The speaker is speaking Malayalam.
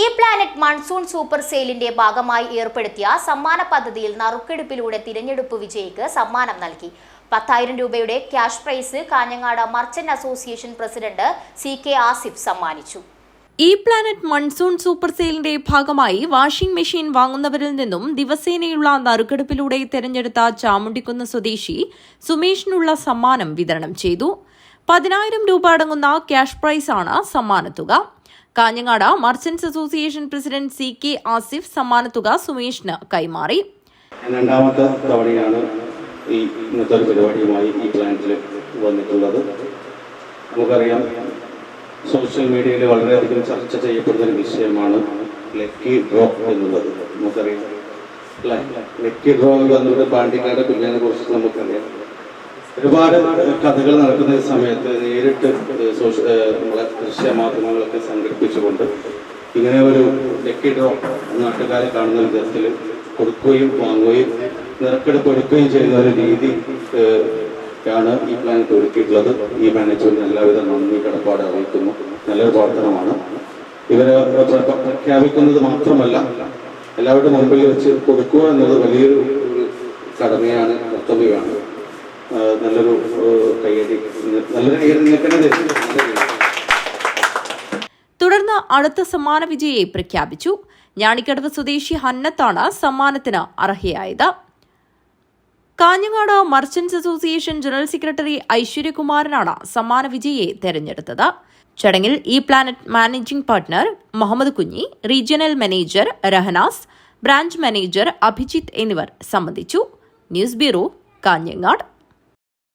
ഈ പ്ലാനറ്റ് മൺസൂൺ സൂപ്പർ സെയിലിന്റെ ഭാഗമായി ഏർപ്പെടുത്തിയ സമ്മാന പദ്ധതിയിൽ നറുക്കെടുപ്പിലൂടെ തിരഞ്ഞെടുപ്പ് വിജയിക്ക് സമ്മാനം നൽകി. പത്തായിരം രൂപയുടെ cash prize Kanhangad merchant association president C K Asif സമ്മാനിച്ചു. ഈ പ്ലാനറ്റ് മൺസൂൺ സൂപ്പർ സെയിലിന്റെ ഭാഗമായി വാഷിംഗ് മെഷീൻ വാങ്ങുന്നവരിൽ നിന്നും ദിവസേനയുള്ള നറുക്കെടുപ്പിലൂടെ തെരഞ്ഞെടുത്ത ചാമുണ്ടിക്കുന്ന് സ്വദേശി സുമേഷിനുള്ള സമ്മാനം വിതരണം ചെയ്തു. പതിനായിരം രൂപ അടങ്ങുന്ന ക്യാഷ് പ്രൈസാണ് സമ്മാനത്തുക. Kanhangad merchants association president C K Asif സമ്മാനത്തുക സുമേഷിന് കൈമാറി. രണ്ടാമത്തെ തവണയാണ് ഈ ഇന്നത്തെ ഒരു പരിപാടിയുമായി ഈ പ്ലാന്റിൽ വന്നിട്ടുള്ളത്. നമുക്കറിയാം സോഷ്യൽ മീഡിയയിൽ വളരെയധികം ചർച്ച ചെയ്യപ്പെടുന്ന ഒരു വിഷയമാണ് ലക്കി ഡ്രോ എന്നുള്ളത്. നമുക്കറിയാം. അല്ലേ? ലക്കി ഡ്രോ എന്ന് പറഞ്ഞ പാണ്ടിക്കാട് കുഞ്ഞിനെ കുറിച്ച് നമുക്കറിയാം. ഒരുപാട് കഥകൾ നടക്കുന്ന സമയത്ത് നേരിട്ട് നമ്മളെ ദൃശ്യമാധ്യമങ്ങളൊക്കെ സംഘടിപ്പിച്ചുകൊണ്ട് ഇങ്ങനെ ഒരു ലക്കി ഡ്രോ നാട്ടുകാരെ കാണുന്ന വിധത്തിൽ കൊടുക്കുകയും വാങ്ങുകയും നിറക്കെടുപ്പ് എടുക്കുകയും ചെയ്യുന്ന ഒരു രീതി ാണ് ഈ പ്ലാനറ്റ് ഒരുക്കിയിട്ടുള്ളത്. ഈ മാനേജ്മെന്റ് എല്ലാവിധ നന്ദി കടപ്പാട് അറിയിക്കുന്നു. നല്ലൊരു പ്രവർത്തനമാണ്. ഇവരെ പ്ര- പ്ര- പ്രഖ്യാപിക്കുന്നത് മാത്രമല്ല എല്ലാവരുടെ മുമ്പിൽ വെച്ച് കൊടുക്കുക എന്നത് വലിയൊരു കടമയാണ് കർത്തവ്യമാണ്. നല്ലൊരു കയ്യടി. നല്ലൊരു കയ്യടി നിൽക്കണത് തുടർന്ന് അടുത്ത സമ്മാന വിജയിയെ പ്രഖ്യാപിച്ചു. ഞാണിക്കടവ് സ്വദേശി ഹന്നത്താണ് സമ്മാനത്തിന് അർഹയായത്. Kanhangad merchants association general secretary ഐശ്വര്യകുമാരനാണ് സമ്മാന വിജയിയെ തെരഞ്ഞെടുത്തത്. ചടങ്ങിൽ E planet managing partner Mohammad Kunhi regional manager Rahnas branch manager Abhijith എന്നിവർ സംബന്ധിച്ചു. News bureau Kanhangad.